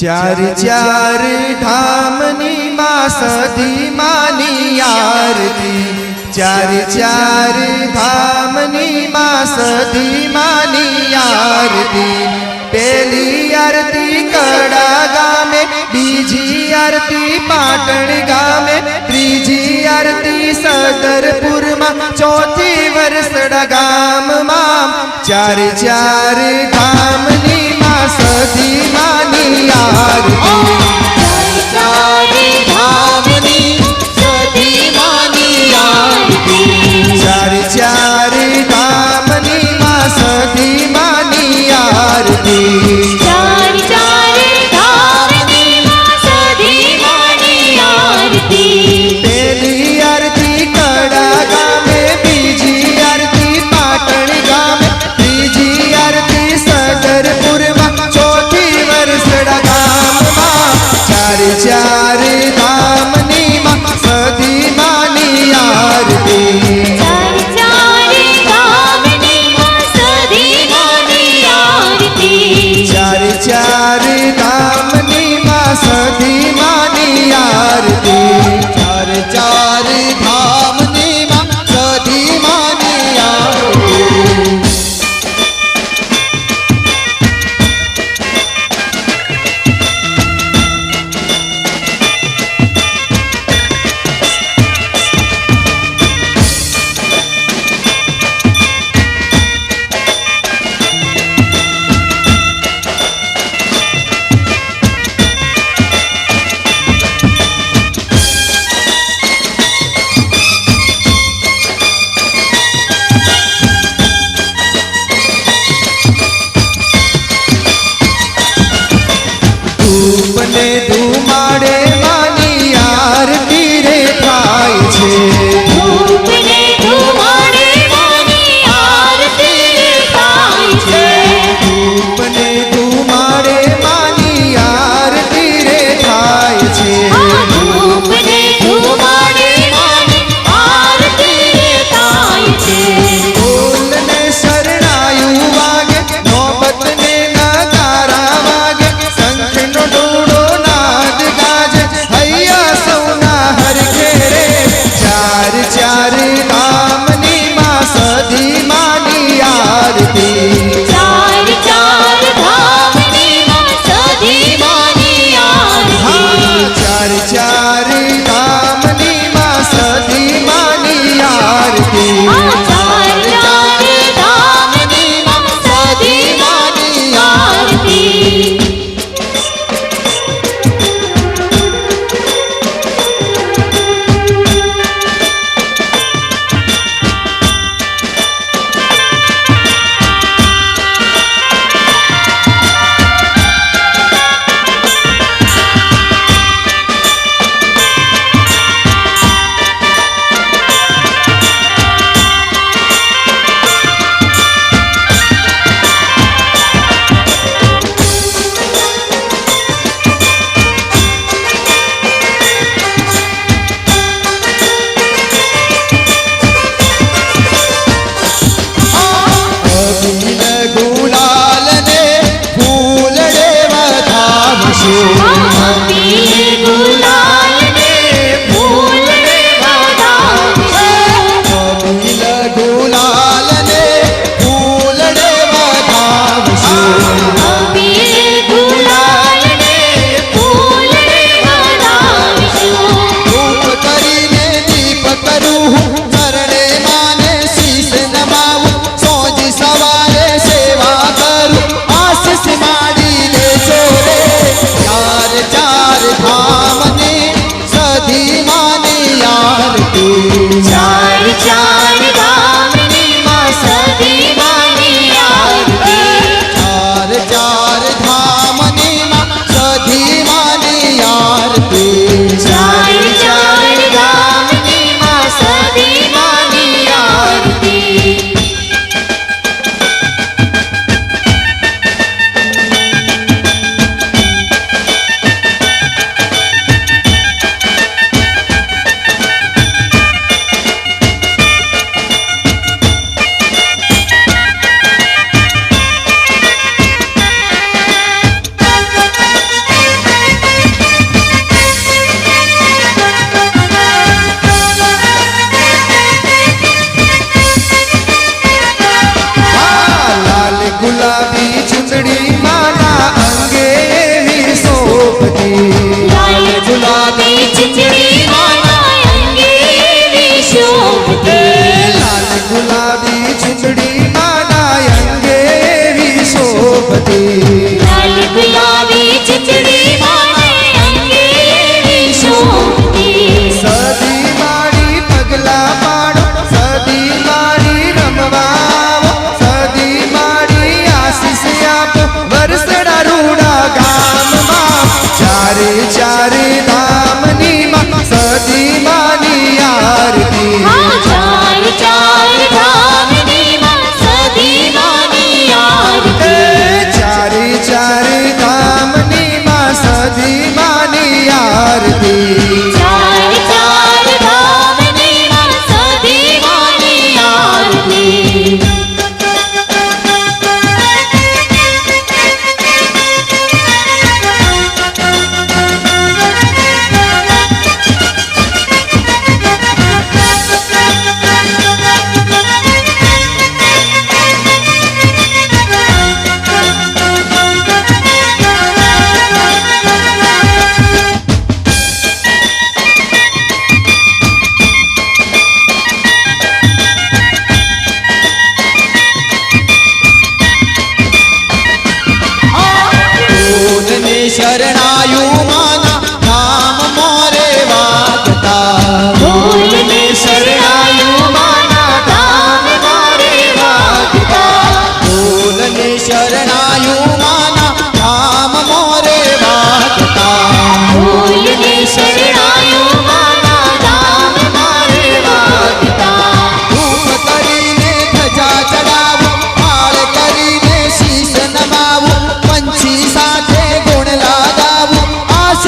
ચાર ચાર ધામની માં માની આરતી. ચાર ચાર ધામની માં માની આરતી. પેલી આરતી કડા ગામે બીજી આરતી પાટણ ગામે ત્રીજી આરતી સદરપુરમાં ચોથી વરસડા ગામમાં. ચાર ચાર ધામની સદી માની આરતી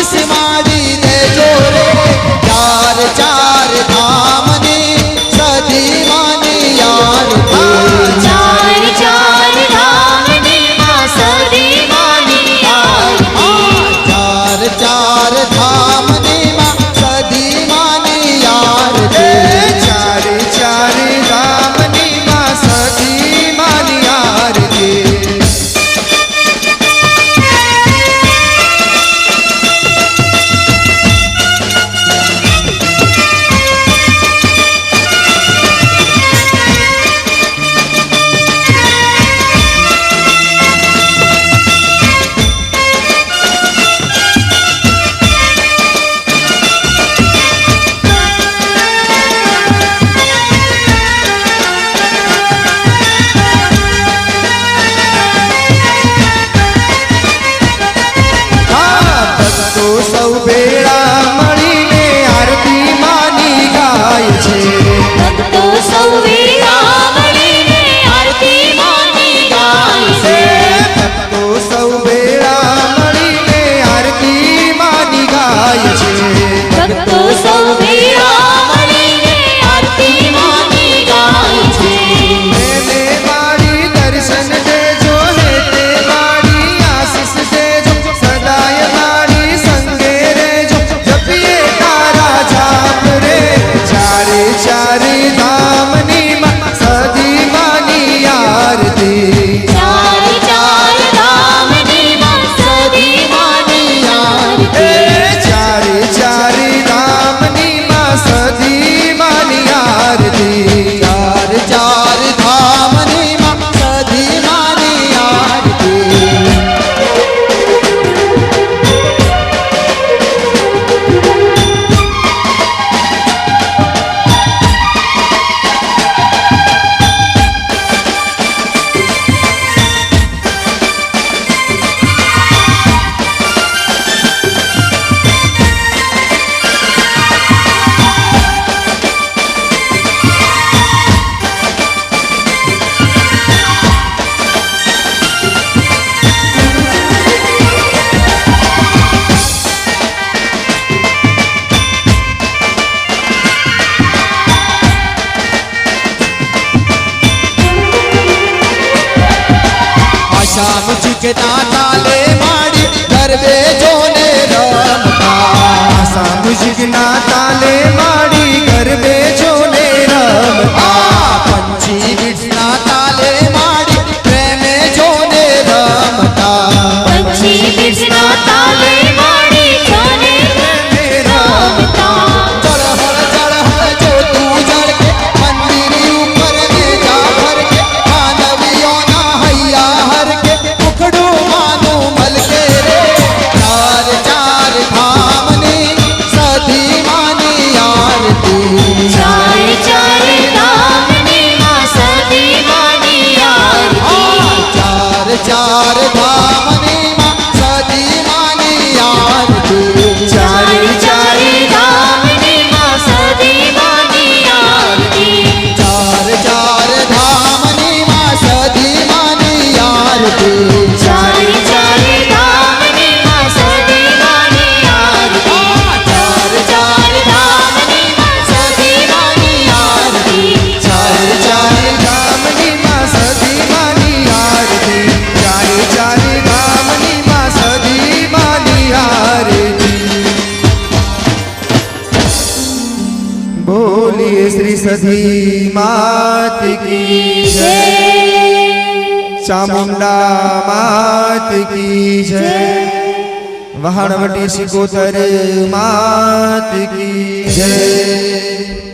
Bellissima શામ ચૂકતા તાલે માડી ગરબે જોને રમતા. શામ ચૂકના સધી માત કી જય ચામુંડા માત કી જય વહાણવટી સિકોતર માત કી જય